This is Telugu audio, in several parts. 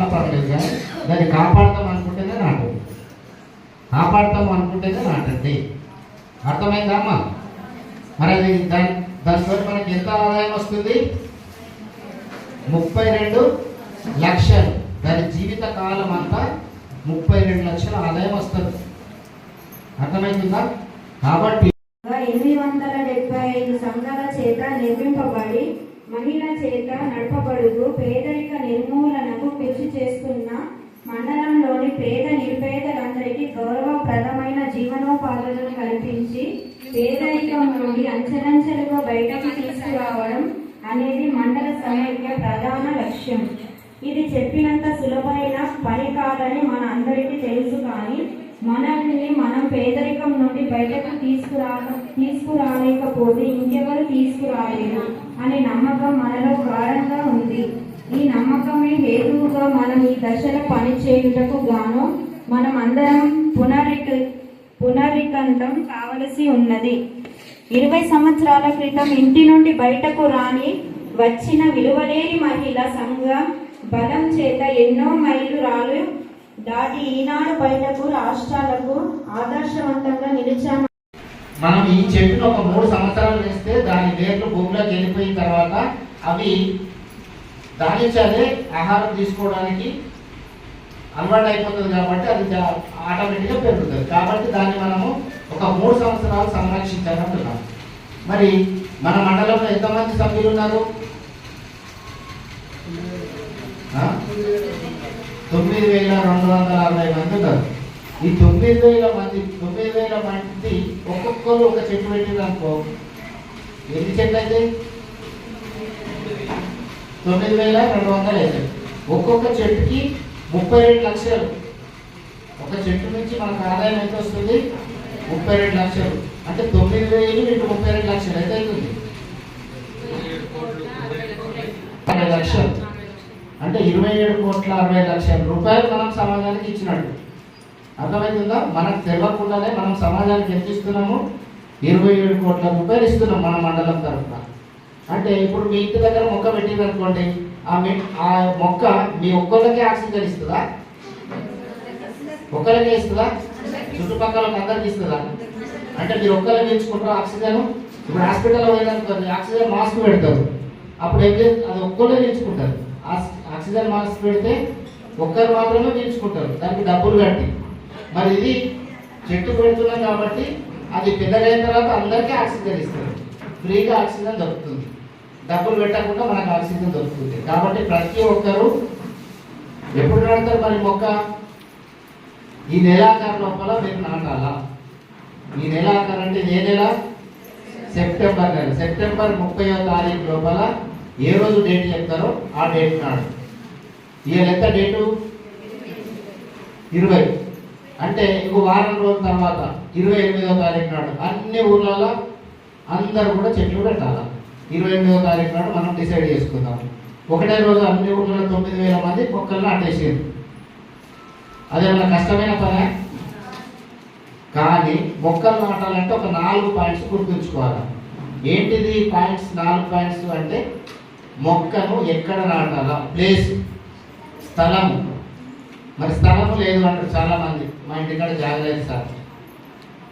నాటకుంది పర్లేదు కానీ దాన్ని కాపాడతాం అనుకుంటేనే నాటండి కాపాడతాం అనుకుంటేనే నాటండి. అర్థమైందా అమ్మా మరి అది దాని దానితో మనకి ఎంత ఆదాయం వస్తుంది? ముప్పై రెండు లక్షలు. దాని జీవిత కాలం అంతా ముప్పై రెండు లక్షల ఆదాయం వస్తుంది. అర్థమైందా? కాబట్టి ఎనిమిది వందల డెబ్బై ఐదు సంఘాల చేత నిర్మింపబడి మహిళ చేత నడపబడుతూ పేదరిక నిర్మూలన నుండి అంచెలంచెలుగా బయటకు తీసుకురావడం అనేది మండల సమైక్య ప్రధాన లక్ష్యం. ఇది చెప్పినంత సులభమైన పని కాదని మన అందరికీ తెలుసు కానీ మనల్ని మనం పేదరికం నుండి బయటకు తీసుకురా తీసుకురాలేకపోతే ఇంకెవరు తీసుకురాలేరు అనే నమ్మకం మనలో గాఢంగా ఉంది. ఈ నమ్మకమే హేతువుగా మనం ఈ దశలో పనిచేయుటకు గాను మనం అందరం పునరిక పునరికంతం కావలసి ఉన్నది. ఇరవై సంవత్సరాల క్రితం ఇంటి నుండి బయటకు రాని వచ్చిన విలువలేని మహిళ సంఘ బలం చేత ఎన్నో మైలురాలు దాటి ఈనాడు బయటకు రాష్ట్రాలకు ఆదర్శవంతంగా నిలిచాము మనం ఈ చెట్టును ఒక మూడు సంవత్సరాలు వేస్తే దాని వేర్లు భూమిలోకి వెళ్ళిపోయిన తర్వాత అవి దాని ఆహారం తీసుకోవడానికి అలవాటు అయిపోతుంది కాబట్టి అది ఆటోమేటిక్గా పెరుగుతుంది. కాబట్టి దాన్ని మనము ఒక మూడు సంవత్సరాలు సంరక్షించాలంటున్నాం మరి మన మండలంలో ఎంతమంది సభ్యులు ఉన్నారు? తొమ్మిది వేల రెండు వందల అరవై మంది ఉన్నారు. ఈ తొమ్మిది వేల మంది తొమ్మిది వేల మంది ఒక్కొక్కరు ఒక చెట్టు పెట్టింది అనుకో. ఎన్ని చెట్లు అయితే? తొమ్మిది వేల రెండు వందలు అయితే. ఒక్కొక్క చెట్టుకి ముప్పై రెండు లక్షలు. ఒక చెట్టు నుంచి మనకు ఆదాయం ఎంత వస్తుంది? ముప్పై రెండు లక్షలు. అంటే తొమ్మిది వేలు రెండు ముప్పై రెండు లక్షలు. ఎంత అవుతుంది? అరవై లక్షలు. అంటే ఇరవై ఏడు కోట్ల అరవై లక్షల. రూపాయలు మనం సమాజానికి ఇచ్చినట్టు అర్థమవుతుందా మనకు తెలియకుండానే మనం సమాజానికి ఎంత ఇస్తున్నాము? ఇరవై ఏడు కోట్ల రూపాయలు ఇస్తున్నాం మన మండలం తరఫున అంటే ఇప్పుడు మీ ఇంటి దగ్గర మొక్క పెట్టింది అనుకోండి ఆ మీ ఆ మొక్క మీ ఒక్కళ్ళకే ఆక్సిజన్ ఇస్తుందా? ఒక్కరికే ఇస్తుందా చుట్టుపక్కల అందరికి ఇస్తుందా? అంటే మీరు ఒక్కరే పీల్చుకుంటారు ఆక్సిజన్? ఇప్పుడు హాస్పిటల్లో పోయిననుకోండి ఆక్సిజన్ మాస్క్ పెడతారు. అప్పుడు ఏం చేస్తారు? అది ఒక్కరే పీల్చుకుంటారు ఆక్సిజన్ మాస్క్ పెడితే ఒక్కరు మాత్రమే పీల్చుకుంటారు దానికి డబ్బులు కట్టి. మరి ఇది చెట్టు పెడుతున్నాం కాబట్టి అది పెద్దగైన తర్వాత అందరికీ ఆక్సిజన్ ఇస్తారు. ఫ్రీగా ఆక్సిజన్ దొరుకుతుంది. డబ్బులు పెట్టకుండా మనకు ఆక్సిజన్ దొరుకుతుంది. కాబట్టి ప్రతి ఒక్కరూ ఎప్పుడు నాడతారు మరి మొక్క? ఈ నెలాఖరు లోపల మీరు నాటాలా? ఈ నెలాఖరు అంటే ఏ నెల? సెప్టెంబర్ నెల. సెప్టెంబర్ ముప్పై తారీఖు లోపల ఏ రోజు డేట్ చెప్తారో ఆ డేట్ నాడు. ఇవాళ ఎంత డేటు ఇరవై. అంటే ఇంకో వారం రోజుల తర్వాత ఇరవై ఎనిమిదో తారీఖు నాడు అన్ని ఊర్లలో అందరూ కూడా చెట్లు పెట్టాలా? ఇరవై ఎనిమిదో తారీఖు నాడు మనం డిసైడ్ చేసుకుందాం. ఒకటే రోజు అన్ని ఊర్లలో తొమ్మిది వేల మంది మొక్కలు నాటేసారు అదేమన్నా కష్టమైన పనే? కానీ మొక్కలు నాటాలంటే ఒక నాలుగు పాయింట్స్ గుర్తుంచుకోవాలి. ఏంటిది పాయింట్స్? నాలుగు పాయింట్స్ అంటే మొక్కను ఎక్కడ నాటాలా? ప్లేస్ స్థలం మరి స్థలం లేదు అంటారు చాలామంది. మా ఇంటికాడ జాగ లేదు సార్.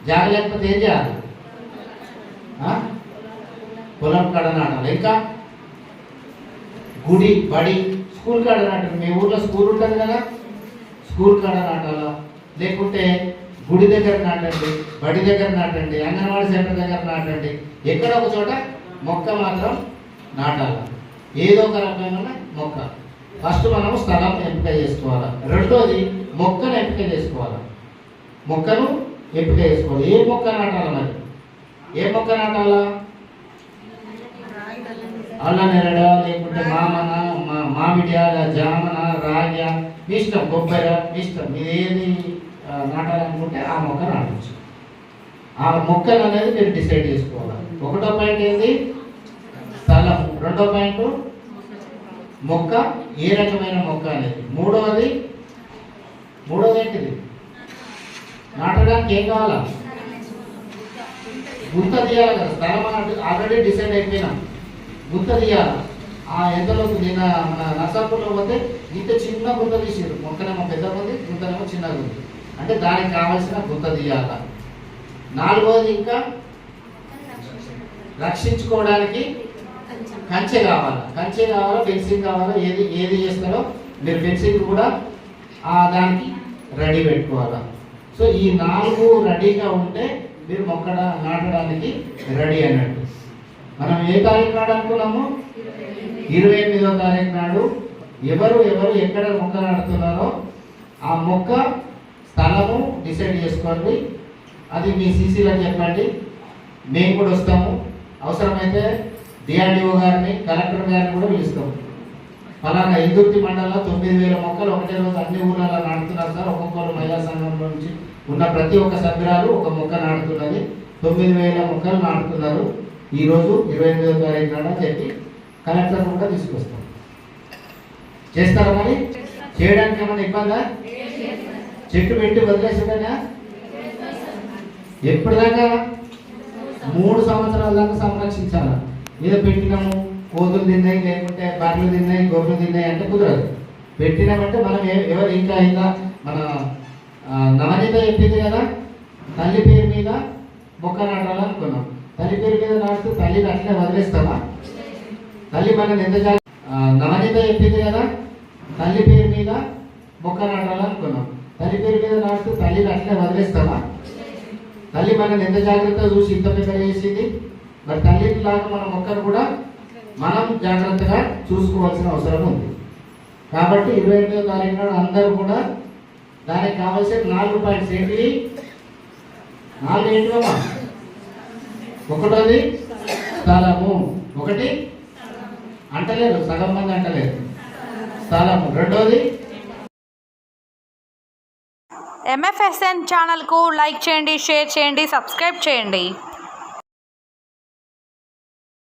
జాగ ఏం చేయాలి? పొలం కాడ నాటాలి. ఇంకా గుడి బడి స్కూల్ కాడ నాటాలి. మీ ఊర్లో స్కూల్ ఉంటుంది కదా? స్కూల్ కాడ నాటాలా? లేకుంటే గుడి దగ్గర నాటండి బడి దగ్గర నాటండి అంగన్వాడీ సెంటర్ దగ్గర నాటండి. ఎక్కడ ఒక చోట మొక్క మాత్రం నాటాల? ఏదో ఒక రకమైన మొక్క. ఫస్ట్ మనం స్థలం ఎంపిక చేసుకోవాలి? రెండోది మొక్కను ఎంపిక చేసుకోవాలి? మొక్కను ఎంపిక చేసుకోవాలి. ఏ మొక్క నాటాలి మరి? ఏ మొక్క నాటాలా? అల్ల నెరడ లేకుంటే మామన మా మామిడి జామన రాగ్య మీ ఇష్టం కొబ్బరి మీ ఇష్టం మీరు ఏది నాటాలనుకుంటే ఆ మొక్క నాటచ్చు. ఆ మొక్కలు అనేది మీరు డిసైడ్ చేసుకోవాలి. ఒకటో పాయింట్ ఏంది? స్థలం. రెండో పాయింట్? మొక్క. ఏ రకమైన మొక్క అనేది? మూడవది మూడవది ఏంటిది? నాటడానికి ఏం కావాలా? గుర్త తీయాలి కదా. స్థలం ఆల్రెడీ డిసైడ్ అయిపోయినాం. గుంత తీయాలి ఆ ఎంతలోకి నేను మన నర్సాపూర్లో పోతే ఇంత చిన్న గుంత తీసారు మొక్కనేమో పెద్దగా ఉంది గుంతనేమో చిన్నగా ఉంది. అంటే దానికి కావాల్సిన గుంత తీయాల. నాలుగోది ఇంకా రక్షించుకోవడానికి కంచె కావాలా? కంచె కావాలా ఫెన్సింగ్ కావాలా? ఏది ఏది చేస్తారో? మీరు ఫెన్సింగ్ కూడా ఆ దానికి రెడీ పెట్టుకోవాలా. సో ఈ నాలుగు రెడీగా ఉంటే మీరు మొక్కడ నాటడానికి రెడీ అన్నట్టు. మనం ఏ తారీఖు నాడు అనుకున్నాము? ఇరవై ఎనిమిదో తారీఖు నాడు. ఎవరు ఎవరు ఎక్కడ మొక్క నాటుతున్నారో ఆ మొక్క స్థలము డిసైడ్ చేసుకోండి. అది మీ సీసీలో చెప్పండి. మేము కూడా వస్తాము. అవసరమైతే డిఆర్డిఓ గారిని కలెక్టర్ గారిని కూడా పిలుస్తాము. ఫలానా ఇందుర్తి మండలంలో తొమ్మిది వేల మొక్కలు ఒకటే రోజు అన్ని ఊళ్ళలో నాటుతున్నారు సార్. ఒక్కొక్కరు మహిళా సంఘం నుంచి ఉన్న ప్రతి ఒక్క సభ్యురాలు ఒక మొక్క నాటుతున్నది. తొమ్మిది వేల మొక్కలు నాటుతున్నారు. ఈరోజు ఇరవై ఎనిమిదో తారీఖు నాడు అని చెప్పి కలెక్టర్ కూడా తీసుకొస్తాం. చేస్తారా మరి? చేయడానికి ఏమైనా ఇబ్బందా? చెట్టు పెట్టి వదిలేసేదనా ఎప్పటిదాకా? మూడు సంవత్సరాల దాకా సంరక్షించాలి? ఏదో పెట్టినాము కోతులు తిన్నాయి లేకుంటే బర్రెలు తిన్నాయి గొర్రెలు తిన్నాయి అంటే కుదరదు. పెట్టినామంటే మనం ఎవరు ఇంకా ఇంకా మన ఆ, నవనీత చెప్పింది కదా? తల్లి పేరు మీద మొక్క నాటాలనుకున్నాం తల్లి పేరు మీద నాటుతూ తల్లిని అట్లే వదిలేస్తావా? తల్లి మనం ఎంత జాగ్రత్త నాణ్యత చెప్పింది కదా? తల్లి పేరు మీద మొక్క నాటాలనుకున్నాం తల్లి పేరు మీద నాటుతూ తల్లిని అట్లే వదిలేస్తావా? తల్లి మనం ఎంత జాగ్రత్తగా చూసి ఇంత పెద్ద చేసింది? మరి తల్లిని లాగా మన మొక్కను కూడా మనం జాగ్రత్తగా చూసుకోవాల్సిన అవసరం ఉంది. కాబట్టి ఇరవై ఎనిమిదో తారీఖు నాడు అందరూ కూడా దానికి కావాల్సిన నాలుగు పాయింట్స్ ఏంటి? నాలుగు ఏంటివమ్మా? ఒకటోది స్థలము ఒకటి అంటలేదు సగం మంది అంటలేదు. స్థలము రెండోది ఎంఎఫ్ఎస్ఎన్ ఛానల్కు లైక్ చేయండి షేర్ చేయండి సబ్స్క్రైబ్ చేయండి.